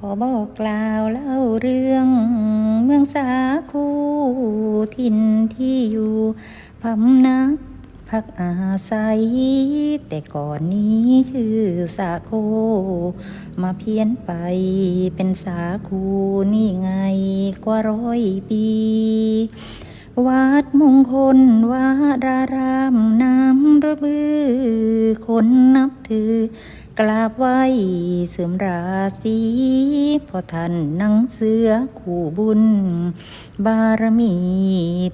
ขอบอกกล่าวเล่าเรื่องเมืองสาคูถิ่นที่อยู่พำนักพักอาศัย แต่ก่อนนี้ชื่อสาโค มาเพี้ยนไปเป็นสาคูนี่ไงกว่าร้อยปีวัดมงคลวารารามน้ำระบือ คนนับถือ กราบไหว้เสริมราศีพอท่านนังเสือคู่บุญ บารมี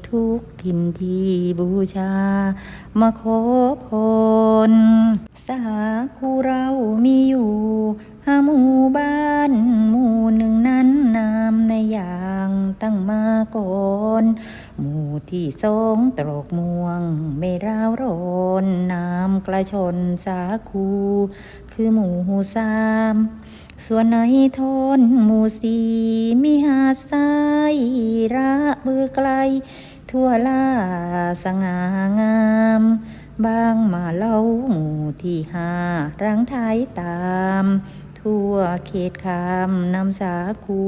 ทุกทินที่บูชา มาขอพรสาคูเรามีอยู่ห้าหมู่บ้าน ที่สองตรอกม่วง ไม่ราวร้อนน้ำกระชนสาคู คือหมูสาม ส่วนในทนหมูสี่มีหาดทรายระเบือไกล ทั่วล่าสง่างามบางมาเล่าหมู่ที่ห้ารังท้ายตาม ทั่วเขตคามนำสาคู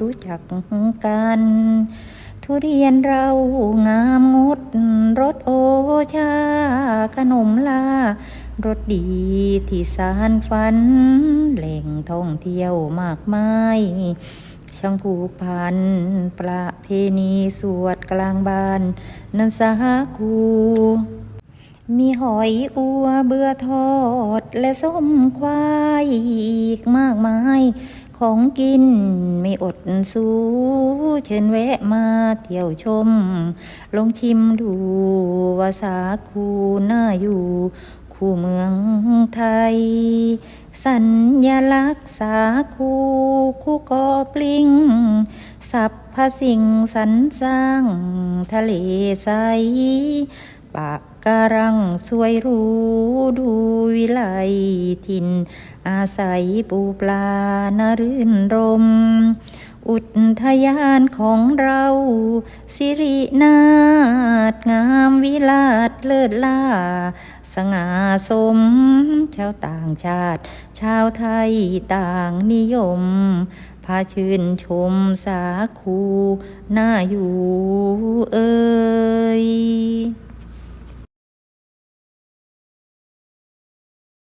รู้จักกัน ทุเรียนเรางามงดรสโอชา ขนมลารสดีที่สารฝัน แหล่งท่องเที่ยวมากมายช่างผูกพันประเพณีสวดกลางบ้าน นันสาคูมีหอยอัวเบื่อทอดและส้มควายอีกมากมาย ของกินไม่อดสู้ เชิญแวะมาเที่ยวชมลองชิมดูว่าสาคูน่าอยู่ คู่เมืองไทย สัญญลักษณ์สาคูคู่กอปลิง สัพพสิ่งสรรสร้าง ทะเลใส ปากการังสวยรูดูวิไลทิน อาศัยปูปลานรื่นรม อุทยานของเรา สิรินาถงามวิลาศเลิศล่า สง่าสม ชาวต่างชาติ ชาวไทยต่างนิยมพาชื่นชมสาคูน่าอยู่เอ่ย